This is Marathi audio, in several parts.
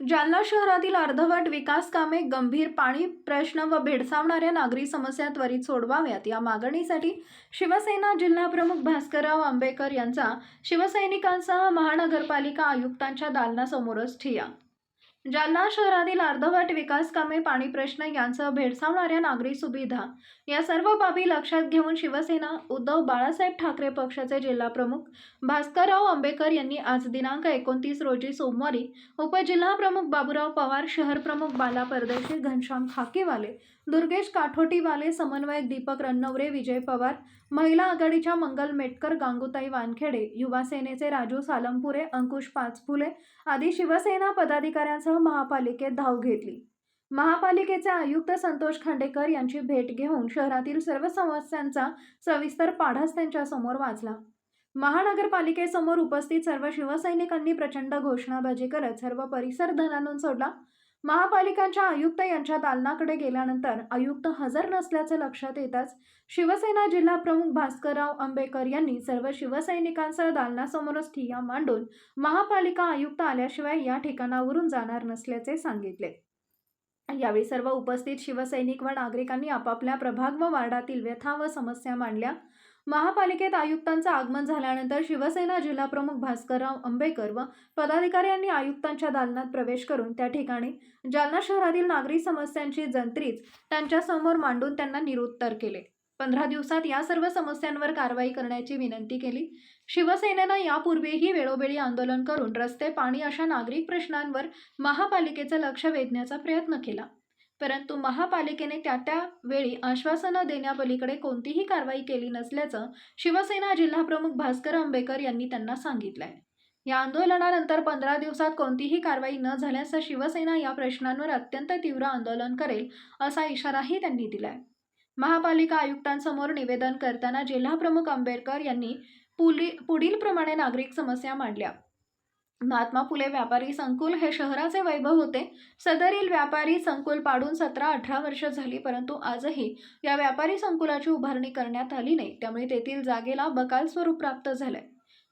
जालना शहरातील अर्धवट विकास कामे गंभीर पाणी प्रश्न व भेडसावणाऱ्या नागरी समस्या त्वरित सोडवाव्यात. या मागणीसाठी शिवसेना जिल्हाप्रमुख भास्करराव आंबेकर यांचा शिवसैनिकांसह महानगरपालिका आयुक्तांच्या दालनासमोरच ठिया जालना शहरातील अर्धवट विकास कामे पाणी प्रश्न यांसह भेडसावणाऱ्या नागरी सुविधा या सर्व बाबी लक्षात घेऊन शिवसेना उद्धव बाळासाहेब ठाकरे पक्षाचे जिल्हाप्रमुख भास्करराव आंबेकर यांनी आज दिनांक एकोणतीस रोजी सोमवारी उपजिल्हाप्रमुख बाबूराव पवार शहर प्रमुख बाला परदेशी घनश्याम खाकीवाले दुर्गेश काठोटीवाले समन्वयक दीपक रन्नवरे विजय पवार महिला आघाडीच्या मंगल मेटकर गांगुताई वानखेडे युवा सेनेचे राजू सालमपुरे अंकुश पाचफुले आदी शिवसेना पदाधिकाऱ्यांसह महापालिकेत धाव घेतली. महापालिकेचे आयुक्त संतोष खांडेकर यांची भेट घेऊन शहरातील सर्व समस्यांचा सविस्तर पाढाच त्यांच्यासमोर वाचला. महानगरपालिकेसमोर उपस्थित सर्व शिवसैनिकांनी प्रचंड घोषणाबाजी करत सर्व परिसर धनानून सोडला. महापालिकांच्या आयुक्त यांच्या दालनाकडे गेल्यानंतर आयुक्त हजर नसल्याचे लक्षात येताच शिवसेना जिल्हा प्रमुख भास्करराव आंबेकर यांनी सर्व शिवसैनिकांसह दालनासमोरच ठिय्या मांडून महापालिका आयुक्त आल्याशिवाय या ठिकाणावरून जाणार नसल्याचे सांगितले. यावेळी सर्व उपस्थित शिवसैनिक व नागरिकांनी आपापल्या प्रभाग व वार्डातील व्यथा व समस्या मांडल्या. महापालिकेत आयुक्तांचं आगमन झाल्यानंतर शिवसेना जिल्हाप्रमुख भास्करराव आंबेकर व पदाधिकाऱ्यांनी आयुक्तांच्या दालनात प्रवेश करून त्या ठिकाणी जालना शहरातील नागरी समस्यांची जंत्रीच त्यांच्यासमोर मांडून त्यांना निरुत्तर केले. पंधरा दिवसात या सर्व समस्यांवर कारवाई करण्याची विनंती केली. शिवसेनेनं यापूर्वीही वेळोवेळी आंदोलन करून रस्ते पाणी अशा नागरिक प्रश्नांवर महापालिकेचं लक्ष वेधण्याचा प्रयत्न केला. परंतु महापालिकेने त्या त्या वेळी आश्वासनं देण्यापलीकडे कोणतीही कारवाई केली नसल्याचं शिवसेना जिल्हाप्रमुख भास्कर आंबेकर यांनी त्यांना सांगितलंय. या आंदोलनानंतर पंधरा दिवसात कोणतीही कारवाई न झाल्यास शिवसेना या प्रश्नांवर अत्यंत तीव्र आंदोलन करेल असा इशाराही त्यांनी दिलाय. महापालिका आयुक्तांसमोर निवेदन करताना जिल्हाप्रमुख आंबेडकर यांनी पुली पुढील प्रमाणे नागरिक समस्या मांडल्या. महात्मा फुले व्यापारी संकुल हे शहराचे वैभव होते. सदरील व्यापारी संकुल पाडून सतरा अठरा वर्ष झाली परंतु आजही या व्यापारी संकुलाची उभारणी करण्यात आली नाही. त्यामुळे तेथील जागेला बकाल स्वरूप प्राप्त झालंय.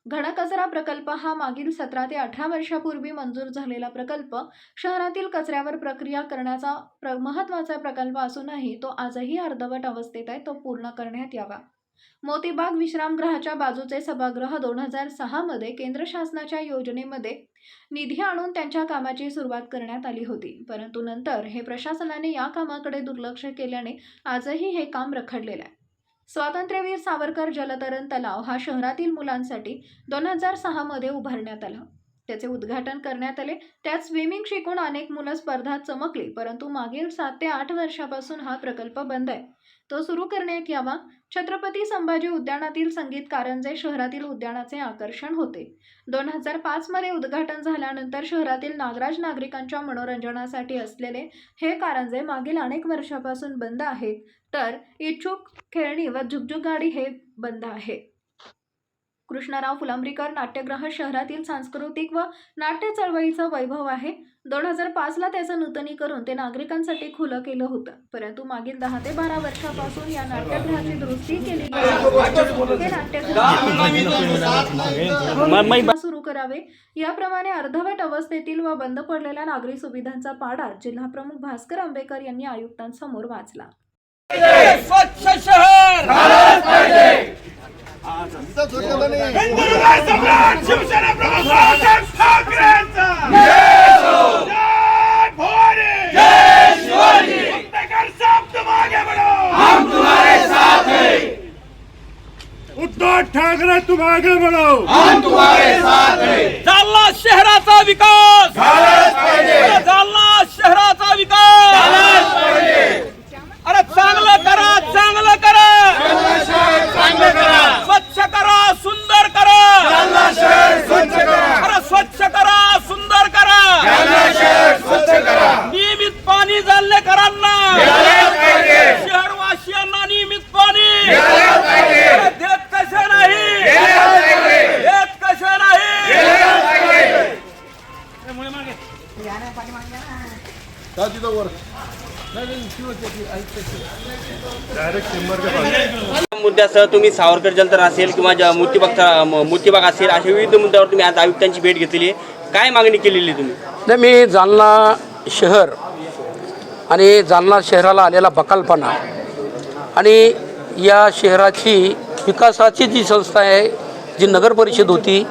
घनकचरा प्रकल्प हा मागील सतरा ते अठरा वर्षापूर्वी मंजूर झालेला प्रकल्प शहरातील कचऱ्यावर प्रक्रिया करण्याचा प्र महत्त्वाचा प्रकल्प असूनही तो आजही अर्धवट अवस्थेत आहे तो पूर्ण करण्यात यावा. मोतीबाग विश्रामगृहाच्या बाजूचे सभागृह दोन हजार सहामध्ये केंद्र शासनाच्या योजनेमध्ये निधी आणून त्यांच्या कामाची सुरुवात करण्यात आली होती. परंतु नंतर हे प्रशासनाने या कामाकडे दुर्लक्ष केल्याने आजही हे काम रखडलेलं आहे. स्वातंत्र्यवीर सावरकर जलतरण तलाव हा शहरातील मुलांसाठी दोन हजार सहामध्ये उभारण्यात आला. त्याचे उद्घाटन करण्यात आले. त्यात स्विमिंग शिकून अनेक मुलं स्पर्धात चमकली. परंतु मागील सात ते आठ वर्षापासून हा प्रकल्प बंद आहे. तो सुरू करण्यात यावा. छत्रपती संभाजी उद्यानातील संगीत कारंजे शहरातील उद्यानाचे आकर्षण होते. दोन हजार पाचमध्ये उद्घाटन झाल्यानंतर शहरातील नागराज नागरिकांच्या मनोरंजनासाठी असलेले हे कारंजे मागील अनेक वर्षापासून बंद आहेत. तर इच्छुक खेळणी व झुकझुक गाडी हे बंद आहे. कृष्णराव फुलंब्रीकर नाट्यगृह शहरातील सांस्कृतिक व नाट्य चळवळीचं वैभव आहे. दोन हजार पाचला त्याचं नूतनीकरण ते नागरिकांसाठी खुलं केलं होतं. परंतु मागील दहा ते बारा वर्षापासून या नाट्यगृहाची दुरुस्ती केली गेली हे नाट्यगृह सुरू करावे. याप्रमाणे अर्धवट अवस्थेतील व बंद पडलेल्या नागरी सुविधांचा पाडा जिल्हाप्रमुख भास्कर आंबेकर यांनी आयुक्तांसमोर वाचला. स्वच्छ शहर! सम्राट शिवसेना प्रमुख बाळासाहेब ठाकरेंचा उद्धव ठाकरे तुम आगे बढ़ो हम तुम्हारे साथ हैं। शहराचा विकास झालाच पाहिजे जालना शहराचा विकास झालाच पाहिजे अरे चांगलं करा चांगलं करा स्वच्छ करा सुंदर करा अरे स्वच्छ करा सुंदर करा नियमित पाणी जालनेकरांना शहरवासियांना नियमित पाणी अरे देत कसे नाही देत कसे नाही मुद्द्यासह तुम्ही सावरकर जलतरण असेल किंवा ज्या मूर्तिबाग मूर्तिबाग असेल अशा विविध मुद्द्यावर तुम्ही आज आयुक्तांची भेट घेतलेली आहे. काय मागणी केलेली तुम्ही? नाही मी जालना शहर आणि जालना शहराला आलेला बकालपणा आणि या शहराची विकासाची जी संस्था आहे जी नगर परिषद होती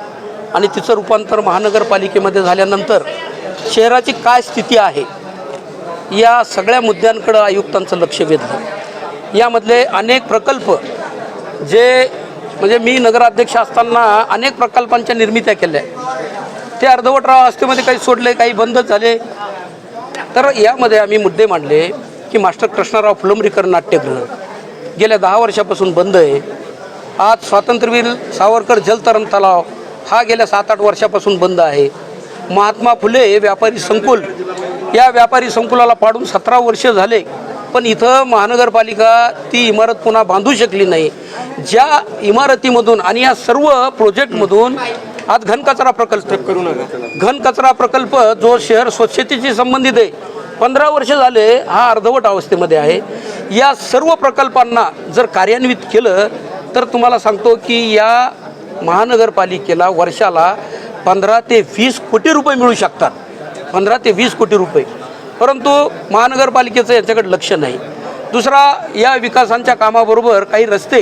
आणि तिचं रूपांतर महानगरपालिकेमध्ये झाल्यानंतर शहराची काय स्थिती आहे या सगळ्या मुद्द्यांकडं आयुक्तांचं लक्ष वेधलं. यामधले अनेक प्रकल्प जे म्हणजे मी नगराध्यक्ष असताना अनेक प्रकल्पांच्या निर्मित्या केल्या. ते अर्धवट अवस्थेमध्ये काही सोडले काही बंद झाले. तर यामध्ये आम्ही मुद्दे मांडले की मास्टर कृष्णराव फुलंबरीकर नाट्यगृह गेल्या दहा वर्षापासून बंद आहे. आज स्वातंत्र्यवीर सावरकर जलतरण तलाव हा गेल्या सात आठ वर्षापासून बंद आहे. महात्मा फुले व्यापारी संकुल. या व्यापारी संकुलाला पाडून सतरा वर्ष झाले. पण इथं महानगरपालिका ती इमारत पुन्हा बांधू शकली नाही. ज्या इमारतीमधून आणि या सर्व प्रोजेक्टमधून आज घनकचरा प्रकल्प करू नका घन कचरा प्रकल्प जो शहर स्वच्छतेशी संबंधित आहे. पंधरा वर्ष झाले हा अर्धवट अवस्थेमध्ये आहे. या सर्व प्रकल्पांना जर कार्यान्वित केलं तर तुम्हाला सांगतो की या महानगरपालिकेला वर्षाला पंधरा ते वीस कोटी रुपये मिळू शकतात. पंधरा ते वीस कोटी रुपये. परंतु महानगरपालिकेचं याच्याकडे लक्ष नाही. दुसरा या विकासांच्या कामाबरोबर काही रस्ते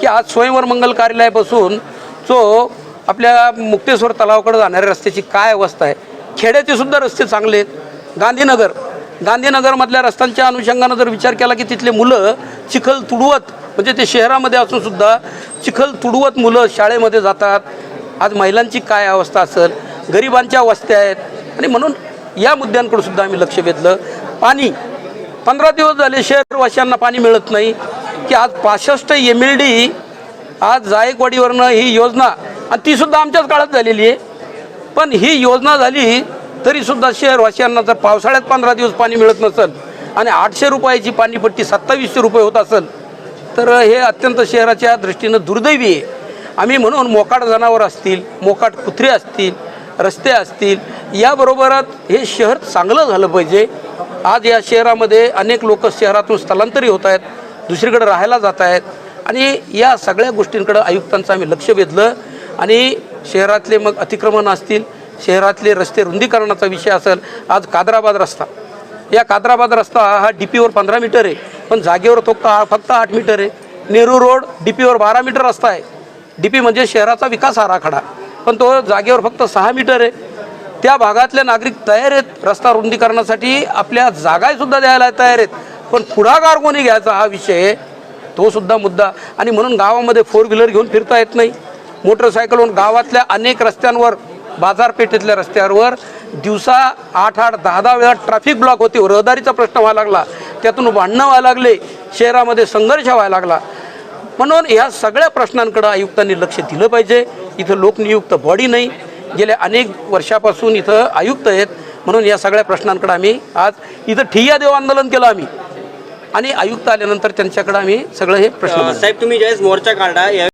की आज स्वयंवर मंगल कार्यालयापासून जो आपल्या मुक्तेश्वर तलावाकडे जाणाऱ्या रस्त्याची काय अवस्था आहे खेड्याचे सुद्धा रस्ते चांगले आहेत. गांधीनगर गांधीनगरमधल्या रस्त्यांच्या अनुषंगानं जर विचार केला की तिथले मुलं चिखल तुडवत म्हणजे ते शहरामध्ये असूनसुद्धा चिखल तुडवत मुलं शाळेमध्ये जातात आज महिलांची काय अवस्था असेल गरिबांच्या वस्त्या आहेत. आणि म्हणून या मुद्द्यांकडे सुद्धा आम्ही लक्ष वेधलं. पाणी पंधरा दिवस झाले शहरवासियांना पाणी मिळत नाही की आज पासष्ट एम एल डी आज जायकवाडीवरनं ही योजना आणि तीसुद्धा आमच्याच काळात झालेली आहे. पण ही योजना झाली तरीसुद्धा शहरवासियांना जर पावसाळ्यात पंधरा दिवस पाणी मिळत नसेल आणि आठशे रुपयाची पाणीपट्टी सत्तावीसशे रुपये होत असेल तर हे अत्यंत शहराच्या दृष्टीनं दुर्दैवी आहे. आम्ही म्हणून मोकाट जनावर असतील मोकाट कुत्रे असतील रस्ते असतील याबरोबरच हे शहर चांगलं झालं पाहिजे. आज या शहरामध्ये अनेक लोक शहरातून स्थलांतरित होत आहेत दुसरीकडे राहायला जात आहेत. आणि या सगळ्या गोष्टींकडं आयुक्तांचं आम्ही लक्ष वेधलं. आणि शहरातले मग अतिक्रमण असतील शहरातले रस्ते रुंदीकरणाचा विषय असेल आज कादराबाद रस्ता. या कादराबाद रस्ता हा डी पीवर पंधरा मीटर आहे पण जागेवर तो का फक्त आठ मीटर आहे. नेहरू रोड डी पीवर बारा मीटर रस्ता आहे. डी पी म्हणजे शहराचा विकास आराखडा. पण तो जागेवर फक्त सहा मीटर आहे. त्या भागातले नागरिक तयार आहेत. रस्ता रुंदीकरणासाठी आपल्या जागासुद्धा द्यायला तयार आहेत. पण पुढाकार कोणी घ्यायचा हा विषय तो सुद्धा मुद्दा. आणि म्हणून गावामध्ये फोर व्हीलर घेऊन फिरता येत नाही. मोटरसायकलवरून गावातल्या अनेक रस्त्यांवर बाजारपेठेतल्या रस्त्यांवर दिवसा आठ आठ दहा दहा वेळा ट्रॅफिक ब्लॉक होते. रहदारीचा प्रश्न व्हायला लागला. त्यातून भांडणं व्हायला लागले. शहरामध्ये संघर्ष व्हायला लागला. म्हणून ह्या सगळ्या प्रश्नांकडे आयुक्तांनी लक्ष दिलं पाहिजे. इथं लोकनियुक्त बॉडी नाही. गेल्या अनेक वर्षापासून इथं आयुक्त आहेत. म्हणून या सगळ्या प्रश्नांकडे आम्ही आज इथं ठिय्या देव आंदोलन केलं आम्ही. आणि आयुक्त आल्यानंतर त्यांच्याकडे आम्ही सगळं हे प्रश्न. साहेब तुम्ही ज्यावेळेस मोर्चा काढला या